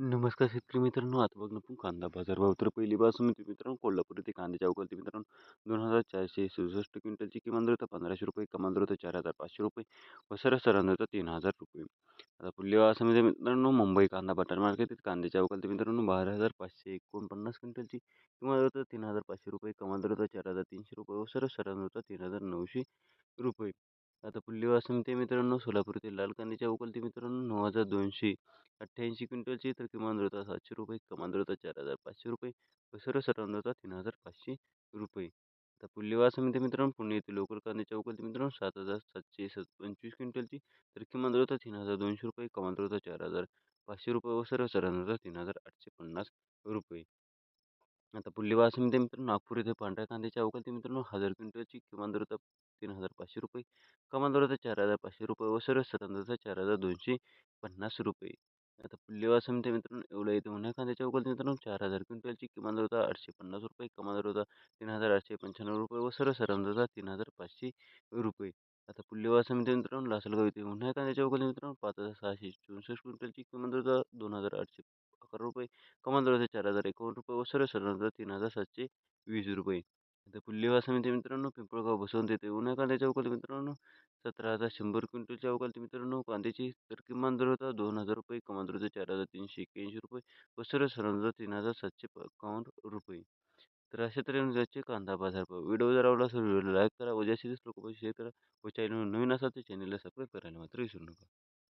नमस्कार शेतकरी मित्रांनो आता बघ ना आपण कांदा बाजारभाव तर पहिली मी मित्रांनो कोल्हापूर येथे कांद्याच्या अवकालती मित्रांनो दोन हजार चारशे सदुसष्ट क्विंटलची किमान दर होता पंधराशे रुपये कमान दर होता चार हजार पाचशे रुपये व सरासरांना होता तीन हजार रुपये. आता पुढल्या मित्रांनो मुंबई कांदा बटार मार्केट कांद्याच्या अवकालती मित्रांनो बारा हजार पाचशे एकोणपन्नास क्विंटलची किमान दर होता तीन हजार पाचशे रुपये कमान दर होता चार हजार तीनशे रुपये व सरासरांना होता तीन हजार नऊशे रुपये. आता पुढली बासमती मित्रांनो सोलापूर येथे लाल कांद्याच्या अवकालती मित्रांनो नऊ हजार दोनशे अठ्ठ्याऐंशी क्विंटलची तर किमान दर सातशे रुपये कमान दर चार हजार पाचशे रुपये व सर्वसाधारण होता तीन हजार पाचशे रुपये. आता पुढली समिती मित्रांनो पुणे येथे लोकल कांद्याच्या अवकालती मित्रांनो सात हजार सातशे सत पंचवीस क्विंटलची तर किमान दर तीन हजार दोनशे रुपये कमान दर चार हजार पाचशे रुपये व सर्वसाधारण होता तीन हजार आठशे पन्नास रुपये. आता पुढली समिती मित्रांनो नागपूर येथे पांढऱ्या कांद्याच्या अवकालती मित्रांनो हजार क्विंटलची किमान दर तीन हजार पाचशे रुपये कमान दर चार हजार पाचशे रुपये व सर्वसाधारण होता चार हजार दोनशे पन्नास रुपये. आता पुढली वासमते मित्रांनो एवढं येते म्हणून एखाद्या चौकात मित्रांनो चार हजार क्विंटलची किमान दर होता आठशे पन्नास रुपये कमाल दर होता तीन हजार आठशे पंच्याण्णव रुपये व सर्वसाधारण होता तीन हजार पाचशे रुपये. आता पुढली वासमते मित्रांनो लासलगाव येते म्हणून एखाद्या चौकात मित्रांनो पाच हजार सहाशे चौसष्ट क्विंटलची किमान दर होता दोन हजार आठशे अकरा रुपये कमाल दर होता चार हजार एकावन्न रुपये व सर्वसाधारण होता तीन हजार सातशे वीस रुपये. आता पुढली वासमते मित्रांनो पिंपळगाव बसवंत येते उन्हा कांद्याच्या अवकाल मित्रांनो सतरा हजार शंभर क्विंटलच्या अवकालती मित्रांनो कांद्याची तर किमान दर होता दोन हजार रुपये कमान दर होता चार हजार तीनशे एक्क्याऐंशी रुपये व सर्वसाधारण तीन हजार सातशे एकावन्न रुपये. तर अशा तऱ्हेने ज्याचे कांदा बाजार व्हिडिओ जर आवडला असेल व्हिडिओला लाईक करा व जास्तीत जास्त लोकांपर्यंत शेअर करा. व चॅनल नवीन असाल तर चॅनलला सबस्क्राईब करायला मात्र विसरू नका.